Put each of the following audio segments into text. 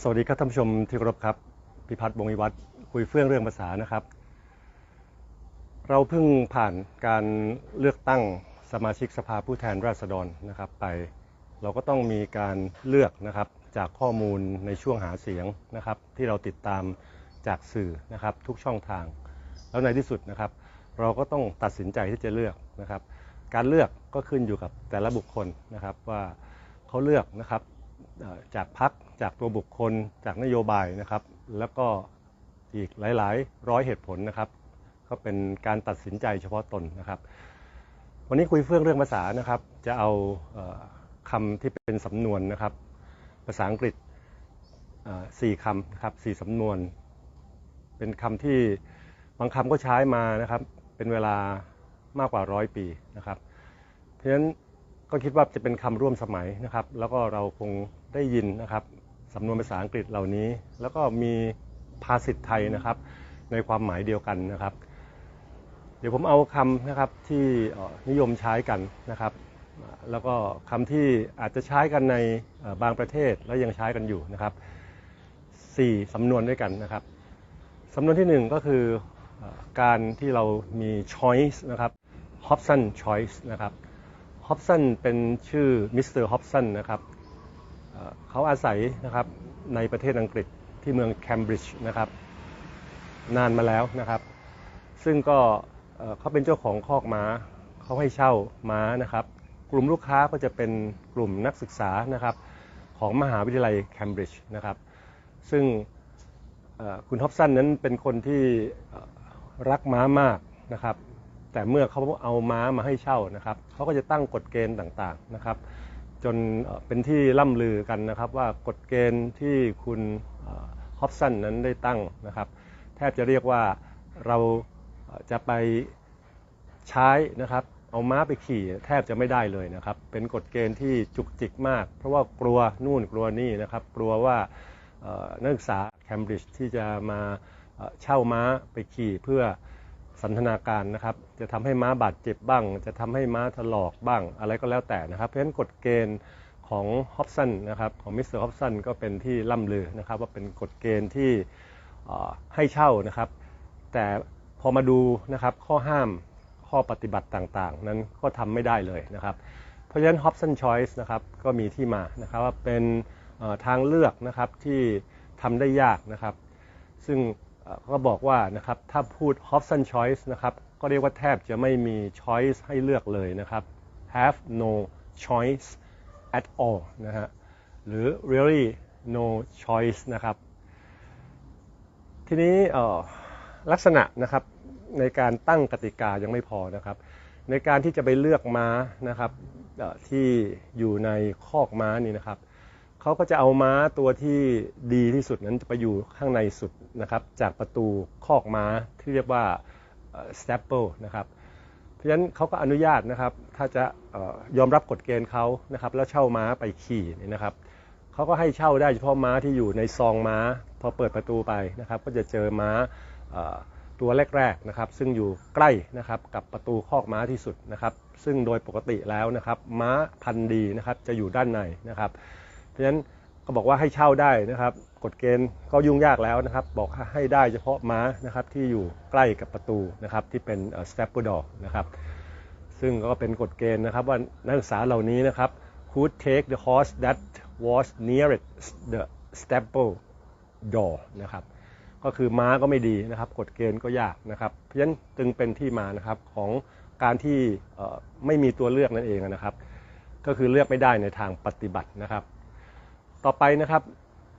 สวัสดีครับท่านผู้ชมที่เคารพครับ พิพัฒน์วงวิวัฒน์คุยเฟื่องเรื่องภาษานะครับ เราเพิ่งผ่านการเลือกตั้งสมาชิกสภาผู้แทนราษฎรนะครับ ไป เราก็ต้องมีการเลือกนะครับจากข้อมูลในช่วงหาเสียงนะครับ ที่เราติดตามจากสื่อนะครับทุกช่องทาง แล้วในที่สุดนะครับ เราก็ต้องตัดสินใจที่จะเลือกนะครับ การเลือกก็ขึ้นอยู่กับแต่ละบุคคลนะครับว่าเขาเลือกนะครับ จากพักจากตัวบุคคล จากนโยบายนะครับ แล้วก็อีกหลาย ๆ ร้อยเหตุผลนะครับ ก็เป็นการตัดสินใจเฉพาะตนนะครับ วันนี้คุยเฟื่องเรื่องภาษานะครับ จะเอาอคำที่เป็นสำนวนนะครับ ภาษาอังกฤษสี่คำครับสี่สำนวน เป็นคำที่บางคำก็ใช้มานะครับ เป็นเวลามากกว่าร้อยปีนะครับ เพราะฉะนั้นก็คิดว่าจะเป็นคำร่วมสมัยนะครับ แล้วก็เราคง ได้ยินนะครับสำนวนภาษาอังกฤษเหล่านี้ แล้วก็มีภาษิตไทยนะครับ ในความหมายเดียวกันนะครับ เดี๋ยวผมเอาคำนะครับที่นิยมใช้กันนะครับ แล้วก็คำที่อาจจะใช้กันในบางประเทศแล้วยังใช้กันอยู่นะครับสี่สำนวนด้วยกันนะครับสำนวนที่หนึ่งก็คือเออการที่เรามี choice นะครับ Hobson choice นะครับ Hobson เป็นชื่อมิสเตอร์ Hobson นะครับ เขาอาศัยนะครับในประเทศอังกฤษที่เมืองแคมบริดจ์นะครับนานมาแล้วนะครับ ซึ่งก็เขาเป็นเจ้าของคอกม้าเขาให้เช่าม้านะครับ กลุ่มลูกค้าก็จะเป็นกลุ่มนักศึกษานะครับของมหาวิทยาลัยแคมบริดจ์นะครับ ซึ่งคุณฮอบสันนั้นเป็นคนที่รักม้ามากนะครับ แต่เมื่อเขาเอาม้ามาให้เช่านะครับเขาก็จะตั้งกฎเกณฑ์ต่างๆนะครับ จนเป็นที่ล่ำลือกันนะครับ ว่ากฎเกณฑ์ที่คุณฮอบสันนั้นได้ตั้งนะครับ แทบจะเรียกว่าเราจะไปใช้นะครับเอาม้าไปขี่แทบจะไม่ได้เลยนะครับ เป็นกฎเกณฑ์ที่จุกจิกมาก เพราะว่ากลัวนู่นกลัวนี่นะครับ กลัวว่าเอ่อนักศึกษาแคมบริดจ์ที่จะมาเช่าม้าไปขี่เพื่อ สันทนาการนะครับ จะทำให้ม้าบาดเจ็บบ้าง จะทำให้ม้าถลอกบ้างอะไรก็แล้วแต่นะครับ เพราะฉะนั้นกฎเกณฑ์ของฮอบสันนะครับของมิสเตอร์ฮอบสันก็เป็นที่ล่ำลือนะครับ ว่าเป็นกฎเกณฑ์ที่ให้เช่านะครับ แต่พอมาดูนะครับข้อห้ามข้อปฏิบัติต่างๆ นั้นก็ทำไม่ได้เลยนะครับ เพราะฉะนั้น Hobson Choice นะครับก็มีที่มานะครับว่าเป็นทางเลือกนะครับที่ทำได้ยากนะครับ ซึ่ง ก็บอกว่านะครับถ้าพูด Hobson Choice นะครับก็เรียกว่าแทบจะไม่มี choice ให้เลือกเลยนะครับ have no choice at all นะฮะหรือ really no choice นะครับ ทีนี้ลักษณะนะครับในการตั้งกติกายังไม่พอนะครับ ในการที่จะไปเลือกม้านะครับที่อยู่ในคอกม้านี่นะครับ เขาก็จะเอาม้าตัวที่ดีที่สุดนั้นไปอยู่ข้างในสุดนะครับจากประตูคอกม้าที่เรียกว่าสเตปเปิลนะครับเพราะฉะนั้นเขาก็อนุญาตนะครับถ้าจะออยอมรับกฎเกณฑ์เขานะครับแล้วเช่าม้าไปขี่นี่นะครับเขาก็ให้เช่าได้เฉพาะม้าที่อยู่ในซองม้า พอเปิดประตูไปนะครับก็จะเจอม้าตัวแรกๆนะครับซึ่งอยู่ใกล้นะครับกับประตูคอกม้าที่สุดนะครับซึ่งโดยปกติแล้วนะครับม้าพันธุ์ดีนะครับจะอยู่ด้านในนะครับ เพราะฉะนั้นก็บอกว่าให้เช่าได้นะครับกฎเกณฑ์ก็ยุ่งยากแล้วนะครับ บอกให้ได้เฉพาะม้านะครับที่อยู่ใกล้กับประตูนะครับที่เป็น stable door นะครับซึ่งก็เป็นกฎเกณฑ์นะครับว่านักศึกษาเหล่านี้นะครับ could take the horse that was nearest the stable door นะครับก็คือม้าก็ไม่ดีนะครับกฎเกณฑ์ก็ยากนะครับเพราะฉะนั้นจึงเป็นที่มานะครับของการที่ไม่มีตัวเลือกนั่นเองนะครับ ก็คือเลือกไม่ได้ในทางปฏิบัตินะครับ ต่อไปนะครับ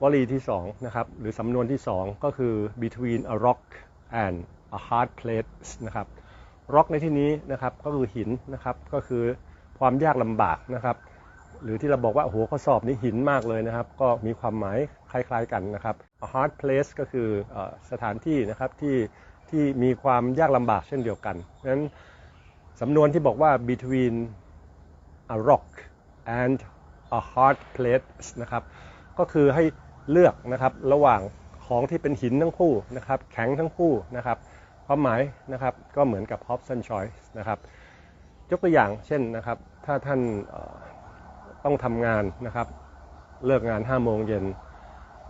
วลีที่2นะครับหรือสำนวนที่ 2 ก็คือ between a rock and a hard place นะครับ rock ในที่นี้นะครับก็คือหินนะครับก็คือความยากลำบากนะครับหรือที่เราบอกว่าโอ้โหข้อสอบนี้หินมากเลยนะครับ ก็มีความหมายคล้ายๆกันนะครับ a hard place ก็คืออสถานที่นะครับที่ที่มีความยากลำบากเช่นเดียวกันนั้นสำนวนที่บอกว่า between a rock and a hard place นะครับ ก็คือให้เลือกนะครับระหว่างของที่เป็นหินทั้งคู่นะครับ แข็งทั้งคู่นะครับความหมายนะครับก็เหมือนกับ Hobson Choice นะครับ ยกตัวอย่างเช่นนะครับ ถ้าท่านต้องทำงานนะครับ เลิกงาน5โมงเย็น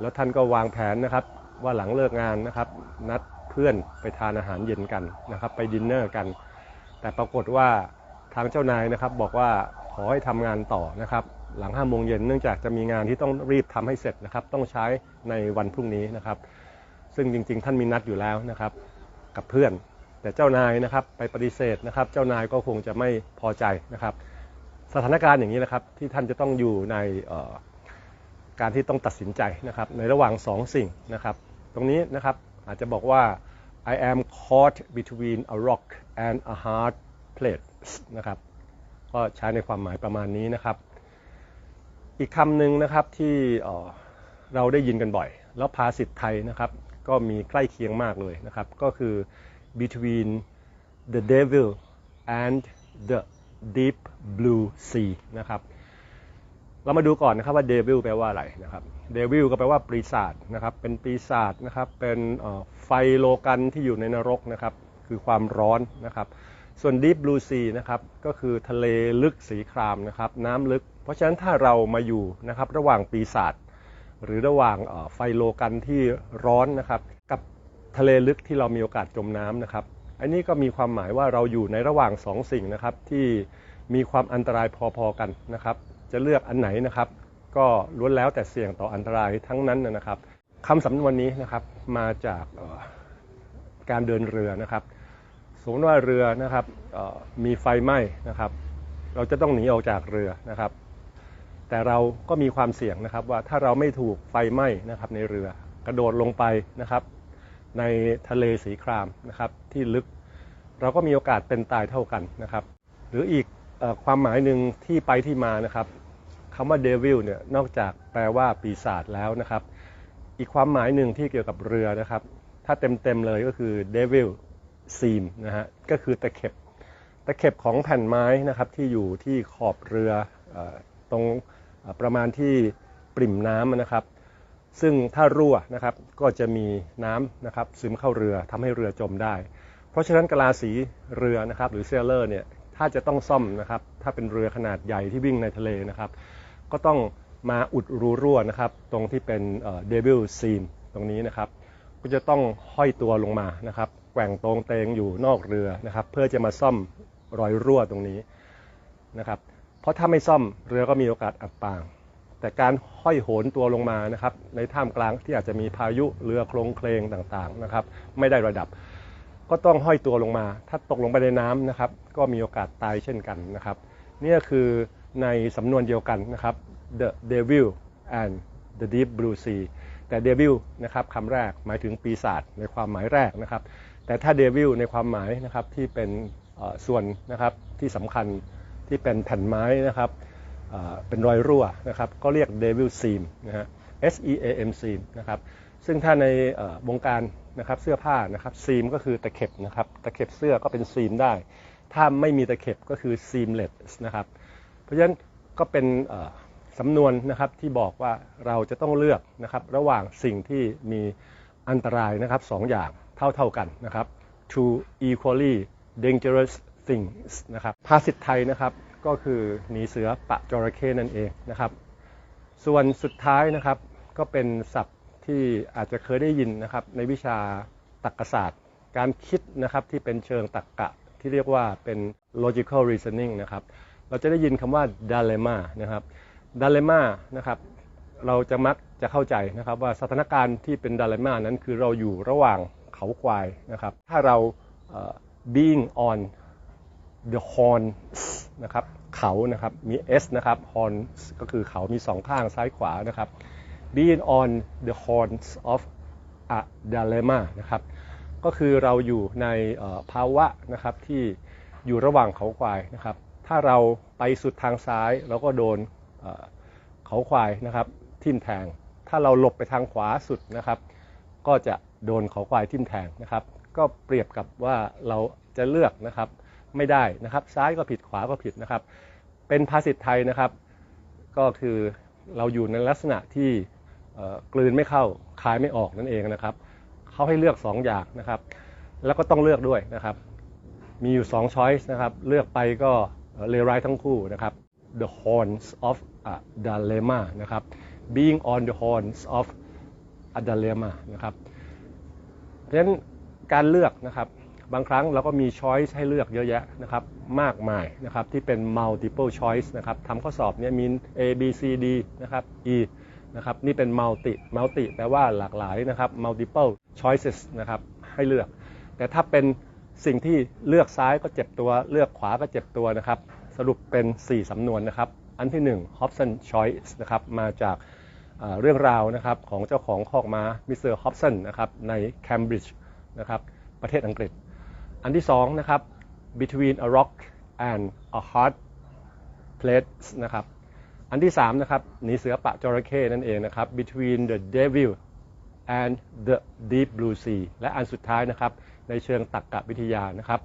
แล้วท่านก็วางแผนนะครับ ว่าหลังเลิกงานนะครับ นัดเพื่อนไปทานอาหารเย็นกันนะครับ ไปดินเนอร์กัน แต่ปรากฏว่าทางเจ้านายนะครับบอกว่าขอให้ทำงานต่อนะครับ หลัง5้าโมงเย็นเนื่องจากจะมีงานที่ต้องรีบทำให้เสร็จนะครับต้องใช้ในวันพรุ่งนี้นะครับ ซึ่งจริง ๆ ท่านมีนัดอยู่แล้วนะครับ กับเพื่อน แต่เจ้านายนะครับไปปฏิเสธนะครับ เจ้านายก็คงจะไม่พอใจนะครับ สถานการณ์อย่างนี้นะครับที่ท่านจะต้องอยู่ในการที่ต้องตัดสินใจนะครับ ในระหว่างสองสิ่งนะครับ ตรงนี้นะครับอาจจะบอกว่า I am caught between a rock and a hard place นะครับ ก็ใช้ในความหมายประมาณนี้นะครับ อีกคำหนึ่งนะครับที่เราได้ยินกันบ่อย แล้วภาษิตไทยนะครับ ก็มีใกล้เคียงมากเลยนะครับ ก็คือ between the devil and the deep blue sea นะครับ เรามาดูก่อนนะครับว่า devil แปลว่าอะไรนะครับ devil ก็แปลว่าปีศาจนะครับ เป็นปีศาจนะครับ เป็นไฟโลกันที่อยู่ในนรกนะครับ คือความร้อนนะครับ ส่วน deep blue sea นะครับ ก็คือทะเลลึกสีครามนะครับ น้ำลึก เพราะฉะนั้นถ้าเรามาอยู่นะครับระหว่างปีศาจหรือระหว่างไฟโลกันที่ร้อนนะครับ กับทะเลลึกที่เรามีโอกาสจมน้ำนะครับ อันนี้ก็มีความหมายว่าเราอยู่ในระหว่างสองสิ่งนะครับ ที่มีความอันตรายพอๆกันนะครับ จะเลือกอันไหนนะครับ ก็ล้วนแล้วแต่เสี่ยงต่ออันตรายทั้งนั้นนะครับคำสำนวนนี้นะครับมาจากการเดินเรือนะครับ สมมติว่าเรือนะครับมีไฟไหม้นะครับ เราจะต้องหนีออกจากเรือนะครับ แต่เราก็มีความเสี่ยงนะครับว่าถ้าเราไม่ถูกไฟไหม้นะครับในเรือกระโดดลงไปนะครับ ในทะเลสีครามนะครับที่ลึก เราก็มีโอกาสเป็นตายเท่ากันนะครับ หรืออีกอความหมายหนึ่งที่ไปที่มานะครับคำว่าเดวิลเนี่ยนอกจากแปลว่าปีศาจแล้วนะครับ อีกความหมายหนึ่งที่เกี่ยวกับเรือนะครับ ถ้าเต็มๆเลยก็คือเดวิลซีมนะฮะก็คือตะเข็บตะเข็บของแผ่นไม้นะครับที่อยู่ที่ขอบเรืออ ตรงประมาณที่ปริ่มน้ำนะครับ ซึ่งถ้ารั่วนะครับก็จะมีน้ำนะครับซึมเข้าเรือทำให้เรือจมได้ เพราะฉะนั้นกะลาสีเรือนะครับหรือเซลเลอร์เนี่ยถ้าจะต้องซ่อมนะครับถ้าเป็นเรือขนาดใหญ่ที่วิ่งในทะเลนะครับ ก็ต้องมาอุดรูรั่วนะครับ ตรงที่เป็นเดบิลซีมตรงนี้นะครับ ก็จะต้องห้อยตัวลงมานะครับแกว่งตรงเตงอยู่นอกเรือนะครับ เพื่อจะมาซ่อมรอยรั่วตรงนี้นะครับ เพราะถ้าไม่ซ่อมเรือก็มีโอกาสอับปาง แต่การห้อยโหนตัวลงมานะครับในท่ามกลางที่อาจจะมีพายุเรือโคลงเคลงต่างๆนะครับไม่ได้ระดับ ก็ต้องห้อยตัวลงมา ถ้าตกลงไปในน้ำนะครับ ก็มีโอกาสตายเช่นกันนะครับนี่คือในสำนวนเดียวกันนะครับ the devil and the deep blue sea แต่ devil นะครับคำแรกหมายถึงปีศาจในความหมายแรกนะครับ แต่ถ้า devil ในความหมายนะครับที่เป็นส่วนนะครับที่สำคัญ ที่เป็นแผ่นไม้นะครับเป็นรอยรั่วนะครับก็เรียก devil seam นะฮะ S E A M seam นะครับซึ่งถ้าในวงการนะครับเสื้อผ้านะครับซีมก็คือตะเข็บนะครับตะเข็บเสื้อก็เป็นซีมได้ ถ้าไม่มีตะเข็บก็คือ seamless นะครับเพราะฉะนั้นก็เป็นสำนวนนะครับที่บอกว่าเราจะต้องเลือกนะครับระหว่างสิ่งที่มีอันตรายนะครับสองอย่างเท่าเท่ากันนะครับ two equally dangerous things นะครับภาษิตไทยนะครับก็คือหนีเสือปะจระเข้นั่นเองนะครับ ส่วนสุดท้ายนะครับก็เป็นศัพท์ที่อาจจะเคยได้ยินนะครับในวิชาตรรกศาสตร์ การคิดนะครับที่เป็นเชิงตรรกะที่เรียกว่าเป็น logical reasoning นะครับเราจะได้ยินคำว่า dilemma นะครับ dilemma นะครับเราจะมักจะเข้าใจนะครับว่าสถานการณ์ที่เป็น dilemma นั้นคือเราอยู่ระหว่างเขาควายนะครับถ้าเราเอ่อ being on the Horn นะครับเขานะครับมี s นะครับ Horn ก็คือเขามีสองข้างซ้ายขวานะครับ being on the horns of a dilemma นะครับก็คือเราอยู่ในภาวะนะครับที่อยู่ระหว่างเขาควายนะครับ ถ้าเราไปสุดทางซ้ายเราก็โดนเขาควายนะครับทิ่มแทง ถ้าเราหลบไปทางขวาสุดนะครับ ก็จะโดนเขาควายทิ่มแทงนะครับ ก็เปรียบกับว่าเราจะเลือกนะครับ ไม่ได้นะครับ ซ้ายก็ผิดขวาก็ผิดนะครับ เป็นภาษิตไทยนะครับ ก็คือเราอยู่ในลักษณะที่กลืนไม่เข้าคายไม่ออกนั่นเองนะครับเขาให้เลือก2ออย่างนะครับ แล้วก็ต้องเลือกด้วยนะครับ มีอยู่2 choice นะครับ เลือกไปก็เลวร้ายทั้งคู่นะครับ the horns of a dilemma นะครับ being on the horns of a d a l e m a นะครับเพราะฉะนั้นการเลือกนะครับ บางครั้งเราก็มี choice ให้เลือกเยอะแยะนะครับมากมายนะครับที่เป็น multiple choice นะครับทำข้อสอบเนี่ยมี A B C D นะครับ E นะครับนี่เป็น multi multi แปลว่าหลากหลายนะครับ multiple choices นะครับให้เลือก แต่ถ้าเป็นสิ่งที่เลือกซ้ายก็เจ็บตัว เลือกขวาก็เจ็บตัวนะครับ สรุปเป็น 4 สำนวนนะครับ อันที่ 1 Hobson choice นะครับมาจากเรื่องราวนะครับของเจ้าของคอกม้ามิสเตอร์ฮอบสันนะครับในเคมบริดจ์นะครับประเทศอังกฤษ อันที่2นะครับ between a rock and a hard place นะครับ อันที่3นะครับหนีเสือปะจระเข้นั่นเองนะครับ between the devil and the deep blue sea และอันสุดท้ายนะครับ ในเชิงตรรกะวิทยานะครับ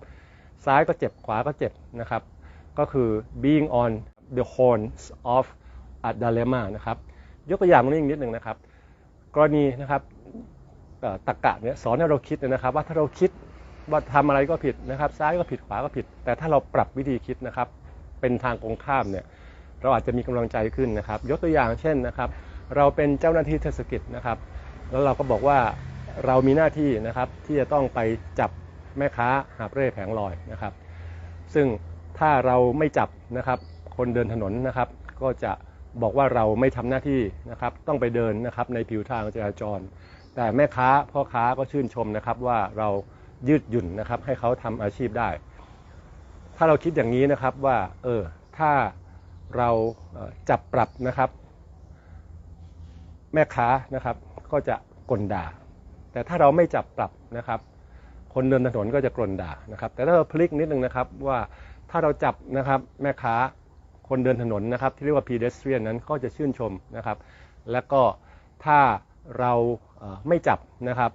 ซ้ายก็เจ็บขวาก็เจ็บนะครับ ก็คือ being on the horns of a dilemma นะครับ ยกตัวอย่างตรงนี้อีกนิดหนึ่งนะครับ กรณีนะครับตรรกะเนี่ยสอนให้เราคิดนะครับ ว่าถ้าเราคิด ว่าทำอะไรก็ผิดนะครับ ซ้ายก็ผิดขวาก็ผิด แต่ถ้าเราปรับวิธีคิดนะครับ เป็นทางตรงข้ามเนี่ยเราอาจจะมีกำลังใจขึ้นนะครับ ยกตัวอย่างเช่นนะครับ เราเป็นเจ้าหน้าที่เทศกิจนะครับ แล้วเราก็บอกว่าเรามีหน้าที่นะครับที่จะต้องไปจับแม่ค้าหาเร่แผงลอยนะครับ ซึ่งถ้าเราไม่จับนะครับคนเดินถนนนะครับ ก็จะบอกว่าเราไม่ทำหน้าที่นะครับ ต้องไปเดินนะครับในผิวทางจราจร แต่แม่ค้าพ่อค้าก็ชื่นชมนะครับว่าเรา ยืดหยุ่นนะครับ ให้เขาทำอาชีพได้ ถ้าเราคิดอย่างนี้นะครับว่าเออถ้าเราจับปรับนะครับ แม่ค้านะครับ ก็จะกลด่า แต่ถ้าเราไม่จับปรับนะครับ คนเดินถนนก็จะกลนด่านะครับ แต่ถ้าเราพลิกนิดนึงนะครับว่าถ้าเราจับนะครับแม่ค้าคนเดินถนนนะครับ ที่เรียกว่า pedestrian นั้นก็จะชื่นชมนะครับ แล้วก็ถ้าเราไม่จับนะครับ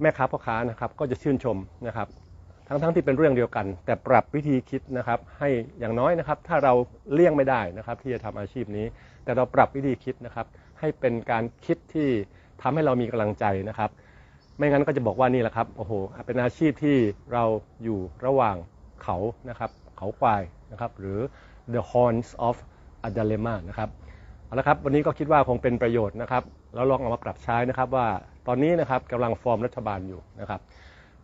แม่ค้าพ่อค้านะครับก็จะชื่นชมนะครับ ทั้งๆทที่เป็นเรื่องเดียวกัน แต่ปรับวิธีคิดนะครับ ให้อย่างน้อยนะครับ ถ้าเราเลี่ยงไม่ได้นะครับ ที่จะทำอาชีพนี้ แต่เราปรับวิธีคิดนะครับ ให้เป็นการคิดที่ทำให้เรามีกำลังใจนะครับ ไม่งั้นก็จะบอกว่านี่แหละครับโอ้โหเป็นอาชีพที่เราอยู่ระหว่างเขานะครับ เขาควายนะครับ หรือ the horns of a dilemma นะครับ เอาละครับวันนี้ก็คิดว่าคงเป็นประโยชน์นะครับแล้วลองเอามาปรับใช้นะครับว่าตอนนี้นะครับกำลังฟอร์มรัฐบาลอยู่นะครับ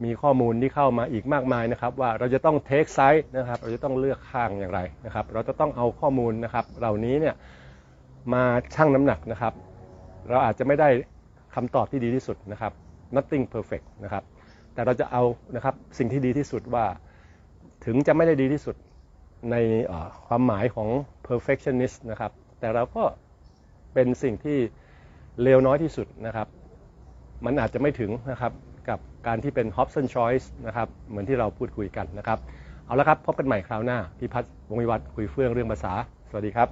มีข้อมูลที่เข้ามาอีกมากมายนะครับ ว่าเราจะต้องเทคไซส์นะครับ เราจะต้องเลือกข้างอย่างไรนะครับ เราจะต้องเอาข้อมูลนะครับ เหล่านี้เนี่ยมาชั่งน้ำหนักนะครับ เราอาจจะไม่ได้คำตอบที่ดีที่สุดนะครับ nothing perfect นะครับ แต่เราจะเอานะครับสิ่งที่ดีที่สุดว่าถึงจะไม่ได้ดีที่สุดในความหมายของ perfectionist นะครับ แต่เราก็เป็นสิ่งที่เลวน้อยที่สุดนะครับ มันอาจจะไม่ถึงนะครับกับการที่เป็น Hobson Choice นะครับ เหมือนที่เราพูดคุยกันนะครับ เอาละครับ พบกันใหม่คราวหน้าพิพัฒน์วงศ์วิวัฒน์คุยเฟื่องเรื่องภาษา สวัสดีครับ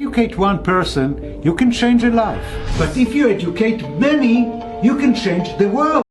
educate one person, you can change a life. But if you educate many, you can change the world.